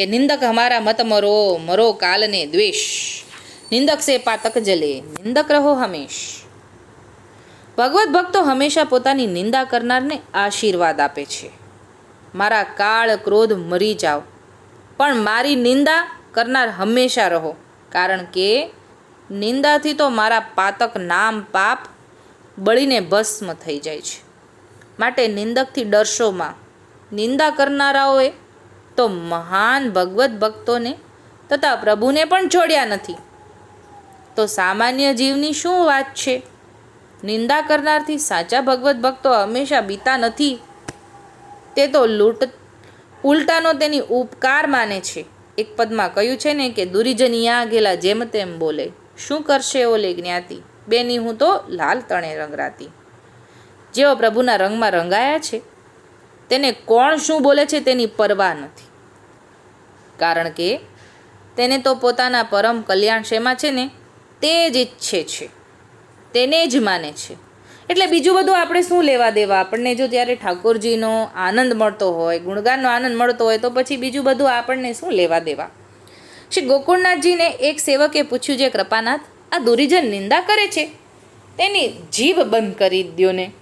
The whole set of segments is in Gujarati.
કે નિંદક હમારા મત મરો મરો કાલને દ્વેષ. નિંદક સે પાતક જલે, નિંદક રહો હમેશ. ભગવત ભક્તો હંમેશા પોતાની નિંદા કરનારને આશીર્વાદ આપે છે. મારા કાળ ક્રોધ મરી જાઓ, પણ મારી નિંદા કરનાર હંમેશા રહો, કારણ કે નિંદાથી તો મારા પાતક નામ પાપ બળીને ભસ્મ થઈ જાય છે. માટે નિંદકથી ડરશોમાં નિંદા કરનારાઓએ તો મહાન ભગવત ભક્તોને તથા પ્રભુને પણ છોડ્યા નથી. તો સામાન્ય જીવની શું વાત છે? નિંદા કરનારથી સાચા ભગવત ભક્તો હંમેશા બીતા નથી. તે તો લૂંટ, ઉલટાનો તેની ઉપકાર માને છે. એક પદમાં કહ્યું છે ને કે દુરીજનિયા ગેલા જેમ તેમ બોલે. શું કરશે ઓલે જ્ઞાતિ? બેની હું તો લાલ તણે રંગરાતી. જેઓ પ્રભુના રંગમાં રંગાયા છે, તેને કોણ શું બોલે છે તેની પરવા નથી. કારણ કે તેને તો પોતાના પરમ કલ્યાણ શેમાં છે ને? તે જ ઈચ્છે છે. તેને જ માને છે. એટલે બીજું બધું આપણે શું લેવા દેવા? આપણને જો ત્યારે ઠાકોરજીનો આનંદ મળતો હોય, ગુણગાનનો આનંદ મળતો હોય, તો પછી બીજું બધું આપણને શું લેવા દેવા? શ્રી ગોકુળનાથજીને એક સેવકે પૂછ્યું જે કૃપાનાથ, આ દુરીજન નિંદા કરે છે? તેની જીભ બંધ કરી દો ને.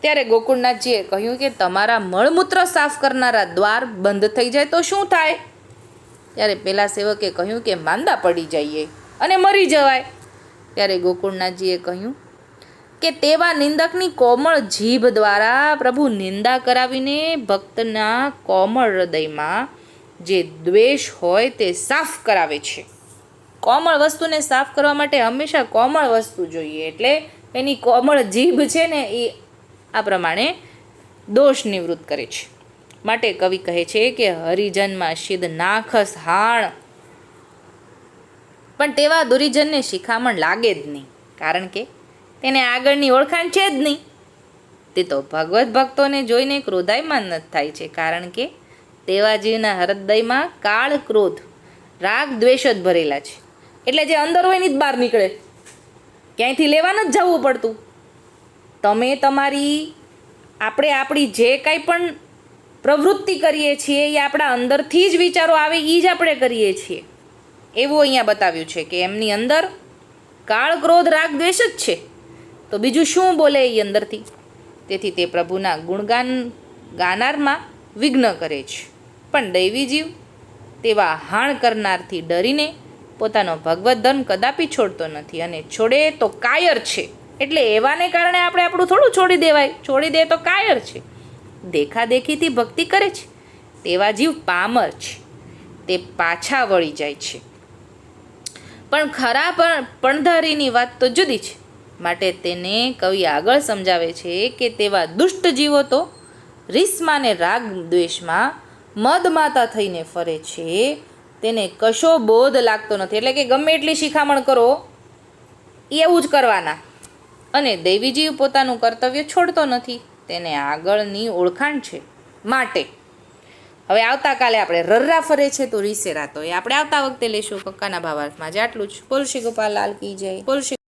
ત્યારે ગોકુળનાથજીએ કહ્યું કે, તમારા મળમૂત્ર સાફ કરનારા દ્વાર બંધ થઈ જાય તો શું થાય? ત્યારે પેલા સેવકે કહ્યું કે માંદા પડી જઈએ અને મરી જવાય. ત્યારે ગોકુળનાથજીએ કહ્યું કે તેવા નિંદકની કોમળ જીભ દ્વારા પ્રભુ નિંદા કરાવીને ભક્તના કોમળ હૃદયમાં જે દ્વેષ હોય તે સાફ કરાવે છે. કોમળ વસ્તુને સાફ કરવા માટે હંમેશા કોમળ વસ્તુ જોઈએ એટલે એની કોમળ જીભ છે ને એ આ પ્રમાણે દોષ નિવૃત્ત કરે છે. માટે કવિ કહે છે કે હરિજનમાં શિદ નાખસ હાણ. પણ તેવા દુરિજનને શિખામણ લાગે જ નહીં, કારણ કે તેને આગળની ઓળખાણ છે જ નહીં. તે તો ભગવત ભક્તોને જોઈને ક્રોધાયમાન જ થાય છે, કારણ કે તેવા જીવના હૃદયમાં કાળ ક્રોધ, રાગ દ્વેષ જ ભરેલા છે. એટલે જે અંદર હોય ને જ બહાર નીકળે. ક્યાંયથી લેવા નથી જવું પડતું. તમે તમારી, આપણે આપણી જે કાંઈ પણ પ્રવૃત્તિ કરીએ છીએ, એ આપણા અંદરથી જ વિચારો આવે એ જ આપણે કરીએ છીએ. એવું અહીંયા બતાવ્યું છે કે એમની અંદર કાળ ક્રોધ રાગ દ્વેષ જ છે. તો બીજું શું બોલે એ અંદરથી? તેથી તે પ્રભુના ગુણગાન ગાનારમાં વિઘ્ન કરે છે. પણ દૈવી જીવ તેવા હાણ કરનારથી ડરીને પોતાનો ભગવત ધર્મ કદાપી છોડતો નથી અને છોડે તો કાયર છે. એટલે એવાને કારણે આપણે આપણું થોડું છોડી દેવાય. છોડી દે તો કાયર છે. દેખાદેખીથી ભક્તિ કરે છે. તેવા જીવ પામર છે. તે પાછા વળી જાય છે. પણ ખરા પણ પણધારીની વાત તો જુદી છે. માટે તેને કવિ આગળ સમજાવે છે કે તેવા દુષ્ટ જીવો તો રીસમાને રાગ દ્વેષમાં મદમાતા થઈને ફરે છે. તેને કશો બોધ લાગતો નથી. એટલે કે ગમે એટલી શિખામણ કરો, એવું જ કરવાના. અને દૈવી જીવ પોતાનું કર્તવ્ય છોડતો નથી. તેને આગળની ઓળખાણ છે માટે. હવે આવતાકાલે આપણે રર્રા ફરે છે તો રીસેરા તો એ આપણે આવતા વખતે લેશું. કક્કાના ભાવાર્થમાં જ આટલું જ. શ્રી ગોપાલ, લાલ કી જય. શ્રી